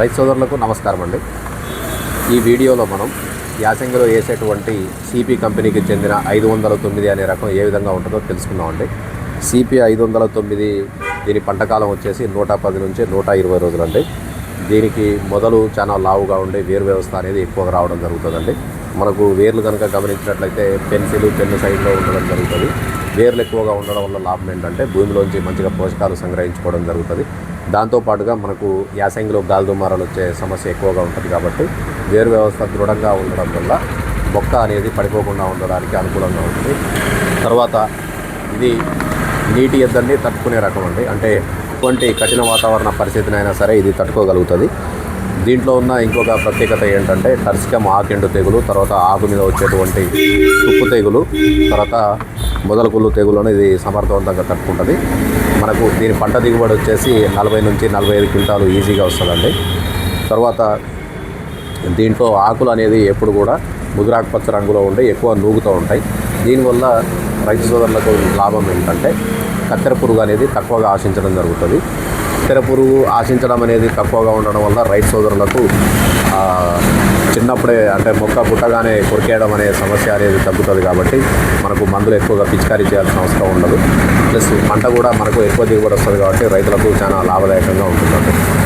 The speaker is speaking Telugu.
రైతు సోదరులకు నమస్కారం అండి. ఈ వీడియోలో మనం యాసంగిలో వేసేటువంటి సిపి కంపెనీకి చెందిన ఐదు వందల తొమ్మిది అనే రకం ఏ విధంగా ఉంటుందో తెలుసుకుందామండి సిపి ఐదు వందల తొమ్మిది దీని పంటకాలం వచ్చేసి నూట పది నుంచి నూట ఇరవై రోజులండి దీనికి మొదలు చాలా లావుగా ఉండే వేరు వ్యవస్థ అనేది ఎక్కువగా రావడం జరుగుతుందండి. మనకు వేర్లు కనుక గమనించినట్లయితే పెన్సిల్ పెన్ను సైడ్లో ఉండడం జరుగుతుంది. వేర్లు ఎక్కువగా ఉండడం వల్ల లాభం ఏంటంటే భూమిలోంచి మంచిగా పోషకాలు సంగ్రహించుకోవడం జరుగుతుంది. దాంతోపాటుగా మనకు యాసంగిలో గాలిదుమారాలు వచ్చే సమస్య ఎక్కువగా ఉంటుంది కాబట్టి వేరు వ్యవస్థ దృఢంగా ఉండడం వల్ల మొక్క అనేది పడిపోకుండా ఉండడానికి అనుకూలంగా ఉంటుంది. తర్వాత ఇది నీటి ఎద్దడిని తట్టుకునే రకం అండి. అంటే ఎటువంటి కఠిన వాతావరణ పరిస్థితినైనా సరే ఇది తట్టుకోగలుగుతుంది. దీంట్లో ఉన్న ఇంకొక ప్రత్యేకత ఏంటంటే టర్సికం ఆకెండు తెగులు తర్వాత ఆకు మీద వచ్చేటువంటి తుప్పు తెగులు తర్వాత మొదలకుళ్ళు తెగులను ఇది సమర్థవంతంగా తట్టుకుంటుంది మనకు దీని పంట దిగుబడి వచ్చేసి నలభై నుంచి నలభై ఐదు క్వింటాలు ఈజీగా వస్తుందండి. తర్వాత దీంట్లో ఆకులు అనేది ఎప్పుడు కూడా ముదురాకుపచ్చ రంగులో ఉండి ఎక్కువ నూగుతూ ఉంటాయి. దీనివల్ల రైతు సోదరులకు లాభం ఏంటంటే కత్తెర పురుగు అనేది తక్కువగా ఆశించడం జరుగుతుంది. కత్తెర పురుగు ఆశించడం అనేది తక్కువగా ఉండడం వల్ల రైతు సోదరులకు చిన్నప్పుడే అంటే మొక్క పుట్టగానే కొరికేయడం అనే సమస్య అనేది తగ్గుతుంది కాబట్టి మనకు మందులు ఎక్కువగా పిచికారీ చేయాల్సిన అవసరం ఉండదు. ప్లస్ పంట కూడా మనకు ఎక్కువ దిగుబడి వస్తుంది కాబట్టి రైతులకు చాలా లాభదాయకంగా ఉంటుందండి